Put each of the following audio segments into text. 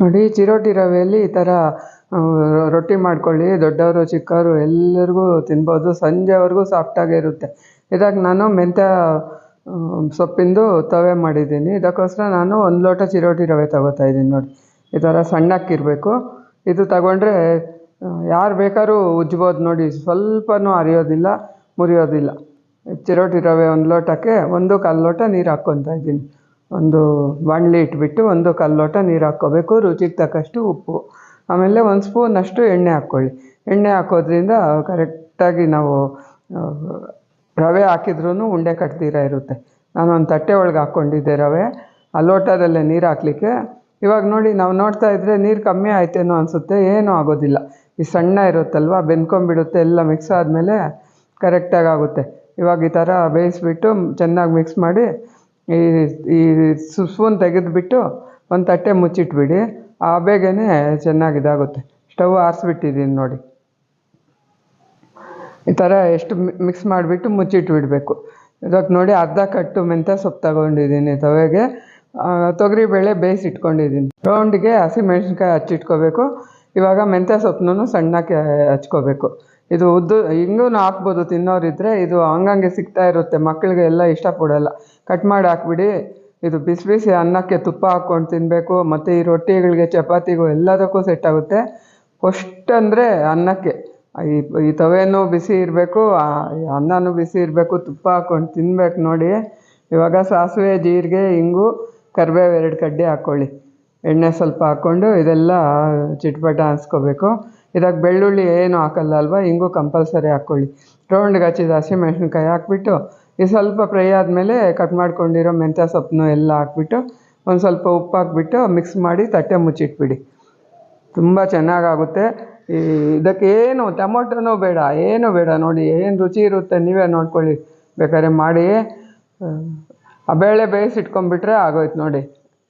ನೋಡಿ, ಚಿರೋಟಿ ರವೆಯಲ್ಲಿ ಈ ಥರ ರೊಟ್ಟಿ ಮಾಡ್ಕೊಳ್ಳಿ, ದೊಡ್ಡವರು, ಚಿಕ್ಕವರು, ಎಲ್ಲರಿಗೂ ತಿನ್ಬೋದು. ಸಂಜೆವರೆಗೂ ಸಾಫ್ಟಾಗೇ ಇರುತ್ತೆ. ಇದಕ್ಕೆ ನಾನು ಮೆಂತ್ಯ ಸೊಪ್ಪಿಂದು ತವೆ ಮಾಡಿದ್ದೀನಿ. ಇದಕ್ಕೋಸ್ಕರ ನಾನು ಒಂದು ಲೋಟ ಚಿರೋಟಿ ರವೆ ತಗೋತಾ ಇದ್ದೀನಿ ನೋಡಿ. ಈ ಥರ ಸಣ್ಣಕ್ಕಿರಬೇಕು. ಇದು ತಗೊಂಡ್ರೆ ಯಾರು ಬೇಕಾದ್ರೂ ಉಜ್ಬೋದು ನೋಡಿ. ಸ್ವಲ್ಪನೂ ಅರಿಯೋದಿಲ್ಲ ಮುರಿಯೋದಿಲ್ಲ. ಚಿರೋಟಿ ರವೆ ಒಂದು ಲೋಟಕ್ಕೆ ಒಂದು ಕಾಲು ಲೋಟ ನೀರು ಹಾಕ್ಕೊತಾ ಇದ್ದೀನಿ. ಒಂದು ಬಾಣಲಿ ಇಟ್ಬಿಟ್ಟು ಒಂದು ಕಾಲು ಲೋಟ ನೀರು ಹಾಕ್ಕೋಬೇಕು, ರುಚಿಗೆ ತಕ್ಕಷ್ಟು ಉಪ್ಪು. ಆಮೇಲೆ ಒಂದು ಸ್ಪೂನಷ್ಟು ಎಣ್ಣೆ ಹಾಕ್ಕೊಳ್ಳಿ. ಎಣ್ಣೆ ಹಾಕೋದ್ರಿಂದ ಕರೆಕ್ಟಾಗಿ ನಾವು ರವೆ ಹಾಕಿದ್ರೂ ಉಂಡೆ ಕಟ್ತೀರ ಇರುತ್ತೆ. ನಾನು ಒಂದು ತಟ್ಟೆ ಒಳಗೆ ಹಾಕ್ಕೊಂಡಿದ್ದೆ ರವೆ. ಆ ಲೋಟದಲ್ಲೇ ನೀರು ಹಾಕ್ಲಿಕ್ಕೆ. ಇವಾಗ ನೋಡಿ ನಾವು ನೋಡ್ತಾ ಇದ್ದರೆ ನೀರು ಕಮ್ಮಿ ಆಯ್ತೇನೋ ಅನಿಸುತ್ತೆ, ಏನೂ ಆಗೋದಿಲ್ಲ. ಈ ಸಣ್ಣ ಇರುತ್ತಲ್ವ ಬೆನ್ಕೊಂಬಿಡುತ್ತೆ ಎಲ್ಲ ಮಿಕ್ಸ್ ಆದಮೇಲೆ ಕರೆಕ್ಟಾಗಿ ಆಗುತ್ತೆ. ಇವಾಗ ಈ ಥರ ಬೇಯಿಸ್ಬಿಟ್ಟು ಚೆನ್ನಾಗಿ ಮಿಕ್ಸ್ ಮಾಡಿ ಈ ಈ ಸ್ಪೂನ್ ತೆಗೆದುಬಿಟ್ಟು ಒಂದು ತಟ್ಟೆ ಮುಚ್ಚಿಟ್ಬಿಡಿ. ಆ ಬೇಗನೆ ಚೆನ್ನಾಗಿ ಇದಾಗುತ್ತೆ. ಸ್ಟವ್ ಆರಿಸ್ಬಿಟ್ಟಿದ್ದೀನಿ ನೋಡಿ. ಈ ಥರ ಎಷ್ಟು ಮಿಕ್ಸ್ ಮಾಡಿಬಿಟ್ಟು ಮುಚ್ಚಿಟ್ಬಿಡಬೇಕು. ಇದಕ್ಕೆ ನೋಡಿ ಅರ್ಧ ಕಟ್ಟು ಮೆಂತ್ಯ ಸೊಪ್ಪು ತಗೊಂಡಿದ್ದೀನಿ ತವೆಗೆ. ತೊಗರಿಬೇಳೆ ಬೇಯಿಸಿಟ್ಕೊಂಡಿದ್ದೀನಿ ರೌಂಡಿಗೆ ಹಸಿಮೆಣ್ಸಿನ್ಕಾಯಿ ಹಚ್ಚಿಟ್ಕೋಬೇಕು. ಇವಾಗ ಮೆಂತ್ಯ ಸೊಪ್ಪನ್ನೂ ಸಣ್ಣಕ್ಕೆ ಹಚ್ಕೋಬೇಕು. ಇದು ಉದ್ದು ಹಿಂಗೂ ಹಾಕ್ಬೋದು, ತಿನ್ನೋರಿದ್ರೆ ಇದು ಹಂಗಂಗೆ ಸಿಗ್ತಾ ಇರುತ್ತೆ ಮಕ್ಕಳಿಗೆ ಎಲ್ಲ ಇಷ್ಟಪಡೋಲ್ಲ. ಕಟ್ ಮಾಡಿ ಹಾಕ್ಬಿಡಿ. ಇದು ಬಿಸಿ ಬಿಸಿ ಅನ್ನಕ್ಕೆ ತುಪ್ಪ ಹಾಕ್ಕೊಂಡು ತಿನ್ನಬೇಕು ಮತ್ತು ಈ ರೊಟ್ಟಿಗಳಿಗೆ ಚಪಾತಿಗೂ ಎಲ್ಲದಕ್ಕೂ ಸೆಟ್ ಆಗುತ್ತೆ. ಫಸ್ಟ್ ಅಂದರೆ ಅನ್ನಕ್ಕೆ. ಈ ಈ ತವೆನೂ ಬಿಸಿ ಇರಬೇಕು ಅನ್ನನೂ ಬಿಸಿ ಇರಬೇಕು, ತುಪ್ಪ ಹಾಕ್ಕೊಂಡು ತಿನ್ಬೇಕು ನೋಡಿ. ಇವಾಗ ಸಾಸಿವೆ, ಜೀರಿಗೆ ಹಿಂಗು ಕರಿಬೇವು ಎರಡು ಕಡ್ಡಿ ಹಾಕ್ಕೊಳ್ಳಿ ಎಣ್ಣೆ ಸ್ವಲ್ಪ ಹಾಕ್ಕೊಂಡು ಇದೆಲ್ಲ ಚಿಟ್ಪಟ ಅನ್ಸ್ಕೋಬೇಕು. ಇದಕ್ಕೆ ಬೆಳ್ಳುಳ್ಳಿ ಏನು ಹಾಕಲ್ಲ ಅಲ್ವಾ? ಹಿಂಗೂ ಕಂಪಲ್ಸರಿ ಹಾಕ್ಕೊಳ್ಳಿ ರೌಂಡ್ಗೆ ಹಚ್ಚಿದ ಹಸಿಮೆಣ್ಸಿನ್ಕಾಯಿ ಹಾಕ್ಬಿಟ್ಟು, ಈ ಸ್ವಲ್ಪ ಫ್ರೈ ಆದಮೇಲೆ ಕಟ್ ಮಾಡ್ಕೊಂಡಿರೋ ಮೆಂತ್ಯ ಸೊಪ್ಪನ್ನು ಎಲ್ಲ ಹಾಕ್ಬಿಟ್ಟು, ಒಂದು ಸ್ವಲ್ಪ ಉಪ್ಪು ಹಾಕ್ಬಿಟ್ಟು ಮಿಕ್ಸ್ ಮಾಡಿ ತಟ್ಟೆ ಮುಚ್ಚಿಟ್ಬಿಡಿ. ತುಂಬ ಚೆನ್ನಾಗಾಗುತ್ತೆ. ಈ ಇದಕ್ಕೆ ಏನು ಟೊಮೊಟೊನೂ ಬೇಡ, ಏನೂ ಬೇಡ ನೋಡಿ, ಏನು ರುಚಿ ಇರುತ್ತೆ ನೀವೇ ನೋಡ್ಕೊಳ್ಳಿ. ಬೇಕಾದ್ರೆ ಮಾಡಿ. ಆ ಬೇಳೆ ಬೇಯಿಸಿಟ್ಕೊಂಡ್ಬಿಟ್ರೆ ಆಗೋಯ್ತು ನೋಡಿ.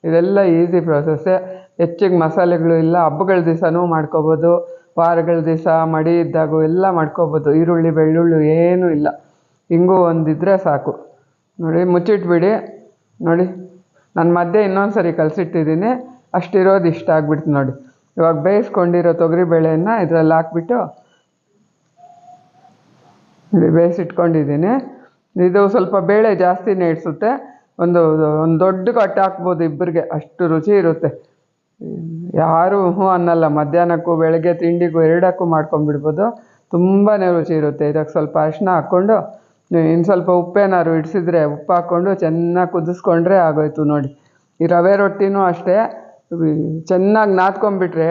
ಇದೆಲ್ಲ ಈಸಿ ಪ್ರೊಸೆಸ್ಸೇ. ಹೆಚ್ಚಿಗೆ ಮಸಾಲೆಗಳು ಇಲ್ಲ, ಹಬ್ಬಗಳ ದಿವಸನೂ ಮಾಡ್ಕೋಬೋದು. ವಾರಗಳ ದಿವಸ ಮಡಿ ಇದ್ದಾಗೂ ಎಲ್ಲ ಮಾಡ್ಕೋಬೋದು. ಈರುಳ್ಳಿ, ಬೆಳ್ಳುಳ್ಳಿ ಏನೂ ಇಲ್ಲ. ಹಿಂಗೂ ಒಂದಿದ್ರೆ ಸಾಕು. ನೋಡಿ, ಮುಚ್ಚಿಟ್ಬಿಡಿ. ನೋಡಿ, ನಾನು ಮಧ್ಯೆ ಇನ್ನೊಂದು ಸರಿ ಕಲಸಿಟ್ಟಿದ್ದೀನಿ. ಅಷ್ಟಿರೋದು ಇಷ್ಟ ಆಗ್ಬಿಡ್ತು ನೋಡಿ. ಇವಾಗ ಬೇಯಿಸ್ಕೊಂಡಿರೋ ತೊಗರಿ ಬೇಳೆಯನ್ನು ಇದರಲ್ಲಿ ಹಾಕ್ಬಿಟ್ಟು ನೋಡಿ, ಬೇಯಿಸಿಟ್ಕೊಂಡಿದ್ದೀನಿ. ಇದು ಸ್ವಲ್ಪ ಬೇಳೆ ಜಾಸ್ತಿ ಇಡಿಸುತ್ತೆ ಒಂದು ಒಂದು ದೊಡ್ಡ ಕಟ್ಟು ಹಾಕ್ಬೋದು ಇಬ್ಬರಿಗೆ ಅಷ್ಟು ರುಚಿ ಇರುತ್ತೆ. ಯಾರು ಹ್ಞೂ ಅನ್ನಲ್ಲ. ಮಧ್ಯಾಹ್ನಕ್ಕೂ ಬೆಳಗ್ಗೆ ತಿಂಡಿಗೂ ಎರಡಕ್ಕೂ ಮಾಡ್ಕೊಂಬಿಡ್ಬೋದು ತುಂಬಾ ರುಚಿ ಇರುತ್ತೆ. ಇದಕ್ಕೆ ಸ್ವಲ್ಪ ಅರಿಶಿನ ಹಾಕ್ಕೊಂಡು, ಇನ್ನು ಸ್ವಲ್ಪ ಉಪ್ಪೇನಾದ್ರು ಇಡಿಸಿದ್ರೆ ಉಪ್ಪು ಹಾಕ್ಕೊಂಡು ಚೆನ್ನಾಗಿ ಕುದಿಸ್ಕೊಂಡ್ರೆ ಆಗೋಯ್ತು ನೋಡಿ. ಈ ರವೆ ರೊಟ್ಟಿನೂ ಅಷ್ಟೇ. ಚೆನ್ನಾಗಿ ನಾದ್ಕೊಂಬಿಟ್ರೆ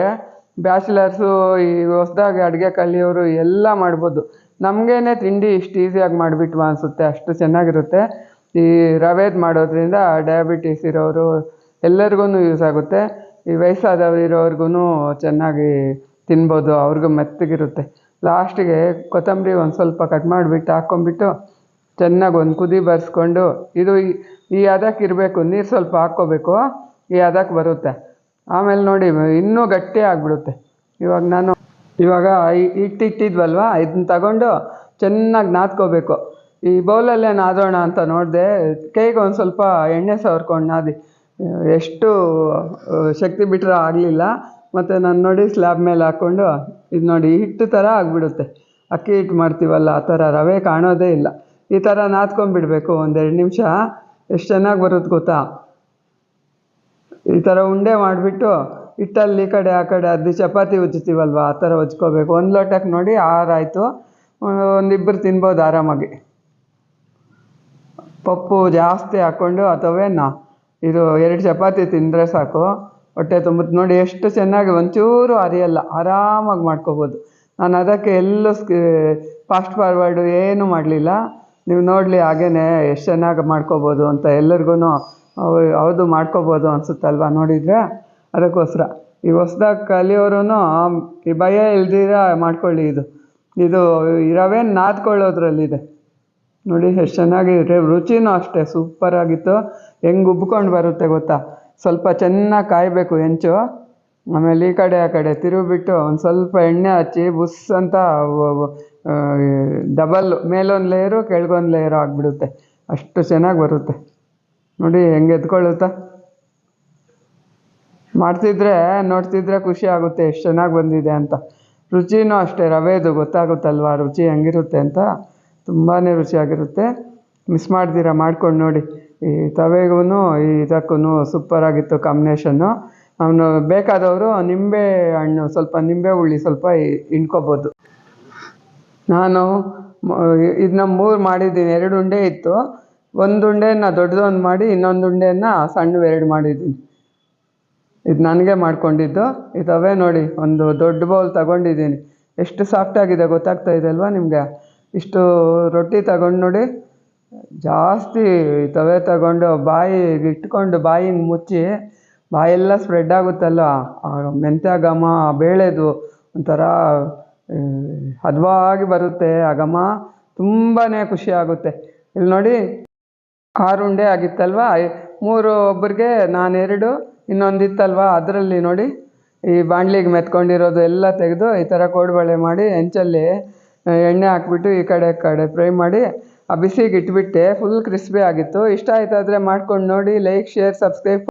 ಬ್ಯಾಚುಲರ್ಸು, ಈ ಹೊಸ್ದಾಗಿ ಅಡುಗೆ ಕಲಿಯೋರು ಎಲ್ಲ ಮಾಡ್ಬೋದು. ನಮಗೇನೆ ತಿಂಡಿ ಇಷ್ಟು ಈಸಿಯಾಗಿ ಮಾಡಿಬಿಟ್ವಾ ಅನಿಸುತ್ತೆ. ಅಷ್ಟು ಚೆನ್ನಾಗಿರುತ್ತೆ. ಈ ರವೆದು ಮಾಡೋದ್ರಿಂದ ಡಯಾಬಿಟೀಸ್ ಇರೋರು ಎಲ್ಲರಿಗೂ ಯೂಸ್ ಆಗುತ್ತೆ. ಈ ವಯಸ್ಸಾದವ್ರು ಇರೋರ್ಗು ಚೆನ್ನಾಗಿ ತಿನ್ಬೋದು, ಅವ್ರಿಗೂ ಮೆತ್ತಗಿರುತ್ತೆ. ಲಾಸ್ಟಿಗೆ ಕೊತ್ತಂಬರಿ ಒಂದು ಸ್ವಲ್ಪ ಕಟ್ ಮಾಡಿಬಿಟ್ಟು ಹಾಕ್ಕೊಂಬಿಟ್ಟು ಚೆನ್ನಾಗಿ ಒಂದು ಕುದಿ ಬರ್ಸ್ಕೊಂಡು, ಇದು ಈ- ಅದಕ್ಕೆ ಇರಬೇಕು, ನೀರು ಸ್ವಲ್ಪ ಹಾಕ್ಕೋಬೇಕು, ಈ ಹದಕ್ಕೆ ಬರುತ್ತೆ. ಆಮೇಲೆ ನೋಡಿ, ಇನ್ನೂ ಗಟ್ಟಿ ಆಗಿಬಿಡುತ್ತೆ. ಇವಾಗ ನಾನು, ಇವಾಗ ಇಟ್ಟಿಟ್ಟಿದ್ವಲ್ವಾ ಇದನ್ನ ತಗೊಂಡು ಚೆನ್ನಾಗಿ ನಾದ್ಕೋಬೇಕು. ಈ ಬೌಲಲ್ಲೇ ನಾದೋಣ ಅಂತ ನೋಡಿದೆ ಕೈಗೆ ಒಂದು ಸ್ವಲ್ಪ ಎಣ್ಣೆ ಸವರ್ಕೊಂಡು ನಾದಿ. ಎಷ್ಟು ಶಕ್ತಿ ಬಿಟ್ಟರೆ ಆಗಲಿಲ್ಲ. ಮತ್ತು ನಾನು ನೋಡಿ ಸ್ಲ್ಯಾಬ್ ಮೇಲೆ ಹಾಕ್ಕೊಂಡು ಇದು ನೋಡಿ ಹಿಟ್ಟು ಥರ ಆಗಿಬಿಡುತ್ತೆ. ಅಕ್ಕಿ ಹಿಟ್ಟು ಮಾಡ್ತೀವಲ್ಲ, ಆ ಥರ ರವೆ ಕಾಣೋದೇ ಇಲ್ಲ. ಈ ಥರ ನಾದ್ಕೊಂಡ್ಬಿಡ್ಬೇಕು, ಒಂದೆರಡು ನಿಮಿಷ. ಎಷ್ಟು ಚೆನ್ನಾಗಿ ಬರುತ್ತೆ ಗೊತ್ತಾ? ಈ ಥರ ಉಂಡೆ ಮಾಡಿಬಿಟ್ಟು, ಹಿಟ್ಟಲ್ಲಿ ಈ ಕಡೆ, ಆ ಕಡೆ ಅದು ಚಪಾತಿ ಉಜ್ಜುತ್ತೀವಲ್ವ, ಆ ಥರ ಉಜ್ಕೋಬೇಕು. ಒಂದು ಲೋಟಕ್ಕೆ ನೋಡಿ ಆರಾಯಿತು. ಒಂದಿಬ್ಬರು ತಿನ್ಬೋದು ಆರಾಮಾಗಿ. ಪಪ್ಪು ಜಾಸ್ತಿ ಹಾಕ್ಕೊಂಡು ಅಥವಾ ನಾ ಇದು ಎರಡು ಚಪಾತಿ ತಿಂದರೆ ಸಾಕು. ಹೊಟ್ಟೆ ತುಂಬುತ್ತೆ. ನೋಡಿ ಎಷ್ಟು ಚೆನ್ನಾಗಿ ಒಂಚೂರು ಅರಿಯಲ್ಲ. ಆರಾಮಾಗಿ ಮಾಡ್ಕೋಬೋದು. ನಾನು ಅದಕ್ಕೆ ಎಲ್ಲೂ ಸ್ಕಿ ಫಾಸ್ಟ್ ಫಾರ್ವರ್ಡು ಏನೂ ಮಾಡಲಿಲ್ಲ. ನೀವು ನೋಡಲಿ ಹಾಗೇ ಎಷ್ಟು ಚೆನ್ನಾಗಿ ಮಾಡ್ಕೋಬೋದು ಅಂತ ಎಲ್ಲರಿಗೂ ಹೌದು ಮಾಡ್ಕೋಬೋದು ಅನಿಸುತ್ತಲ್ವ ನೋಡಿದರೆ? ಅದಕ್ಕೋಸ್ಕರ. ಈ ಹೊಸ್ದಾಗಿ ಕಲಿಯೋರು ಈ ಭಯ ಇಲ್ದಿರ ಮಾಡ್ಕೊಳ್ಳಿ ಇದು. ಇದು ರವೆ ನಾದ್ಕೊಳ್ಳೋದ್ರಲ್ಲಿದೆ. ನೋಡಿ ಎಷ್ಟು ಚೆನ್ನಾಗಿ ರುಚಿನೂ ಅಷ್ಟೇ ಸೂಪರಾಗಿತ್ತು. ಹೆಂಗೆ ಉಬ್ಕೊಂಡು ಬರುತ್ತೆ ಗೊತ್ತಾ? ಸ್ವಲ್ಪ ಚೆನ್ನಾಗಿ ಕಾಯಬೇಕು ಹೆಂಚು. ಆಮೇಲೆ ಈ ಕಡೆ ಆ ಕಡೆ ತಿರುಗಿಬಿಟ್ಟು ಒಂದು ಸ್ವಲ್ಪ ಎಣ್ಣೆ ಹಚ್ಚಿ ಬುಸ್ ಅಂತ ಡಬಲ್ ಮೇಲೊಂದು ಲೇಯರು ಕೆಳಗೊಂದು ಲೇಯರು ಆಗಿಬಿಡುತ್ತೆ. ಅಷ್ಟು ಚೆನ್ನಾಗಿ ಬರುತ್ತೆ. ನೋಡಿ ಹೆಂಗೆ ಎದ್ಕೊಳ್ಳುತ್ತಾ ಮಾಡ್ತಿದ್ರೆ, ನೋಡ್ತಿದ್ರೆ ಖುಷಿ ಆಗುತ್ತೆ, ಎಷ್ಟು ಚೆನ್ನಾಗಿ ಬಂದಿದೆ ಅಂತ. ರುಚಿನೂ ಅಷ್ಟೇ, ರವೆದು ಗೊತ್ತಾಗುತ್ತಲ್ವಾ, ರುಚಿ ಹೆಂಗಿರುತ್ತೆ ಅಂತ. ತುಂಬಾ ರುಚಿಯಾಗಿರುತ್ತೆ. ಮಿಸ್ ಮಾಡ್ದಿರ ಮಾಡ್ಕೊಂಡು ನೋಡಿ. ಈ ತವೆಗೂ ಈ ಇದಕ್ಕೂ ಸೂಪರಾಗಿತ್ತು ಕಾಂಬಿನೇಷನ್ನು ಅವನು ಬೇಕಾದವರು ನಿಂಬೆ ಹಣ್ಣು, ಸ್ವಲ್ಪ ನಿಂಬೆ ಹುಳಿ ಸ್ವಲ್ಪ ಹಿಂಡ್ಕೊಬೋದು. ನಾನು ಇದನ್ನ ಮೂರು ಮಾಡಿದ್ದೀನಿ. ಎರಡು ಉಂಡೆ ಇತ್ತು. ಒಂದು ಉಂಡೆನ ದೊಡ್ಡದೊಂದು ಮಾಡಿ, ಇನ್ನೊಂದು ಉಂಡೆನ ಸಣ್ಣ ಎರಡು ಮಾಡಿದ್ದೀನಿ. ಇದು ನನಗೆ ಮಾಡ್ಕೊಂಡಿದ್ದು. ಇದಾವೆ ನೋಡಿ, ಒಂದು ದೊಡ್ಡ ಬೌಲ್ ತಗೊಂಡಿದ್ದೀನಿ. ಎಷ್ಟು ಸಾಫ್ಟಾಗಿದೆ ಗೊತ್ತಾಗ್ತಾ ಇದೆ ಅಲ್ವಾ ನಿಮಗೆ? ಇಷ್ಟು ರೊಟ್ಟಿ ತಗೊಂಡು ನೋಡಿ. ಜಾಸ್ತಿ ತವೆ ತಗೊಂಡು ಬಾಯಿ ಇಟ್ಕೊಂಡು ಬಾಯಿನ ಮುಚ್ಚಿ ಬಾಯೆಲ್ಲ ಸ್ಪ್ರೆಡ್ ಆಗುತ್ತಲ್ಲ? ಆ ಮೆಂತ್ಯ ಘಮ, ಬೇಳೆದು ಒಂಥರ ಹದವಾಗಿ ಬರುತ್ತೆ ಆ ಘಮ ತುಂಬಾ ಖುಷಿ ಆಗುತ್ತೆ. ಇಲ್ಲಿ ನೋಡಿ ಆರು ಉಂಡೆ ಆಗಿತ್ತಲ್ವ? ಮೂರು ಒಬ್ಬರಿಗೆ ನಾನೆರಡು ಇನ್ನೊಂದು ಇತ್ತಲ್ವ? ಅದರಲ್ಲಿ ನೋಡಿ, ಈ ಬಾಣಲಿಗೆ ಮೆತ್ಕೊಂಡಿರೋದು ಎಲ್ಲ ತೆಗೆದು ಈ ಥರ ಕೋಡುಬಳೆ ಮಾಡಿ, ಹೆಂಚಲ್ಲಿ ಎಣ್ಣೆ ಹಾಕ್ಬಿಟ್ಟು ಈ ಕಡೆ ಕಡೆ ಫ್ರೈ ಮಾಡಿ ಆ ಬಿಸಿಗೆ ಇಟ್ಬಿಟ್ಟೆ ಫುಲ್ ಕ್ರಿಸ್ಪಿ ಆಗಿತ್ತು. ಇಷ್ಟ ಆಯ್ತಾದರೆ ಮಾಡ್ಕೊಂಡು ನೋಡಿ ಲೈಕ್ ಶೇರ್ ಸಬ್ಸ್ಕ್ರೈಬ್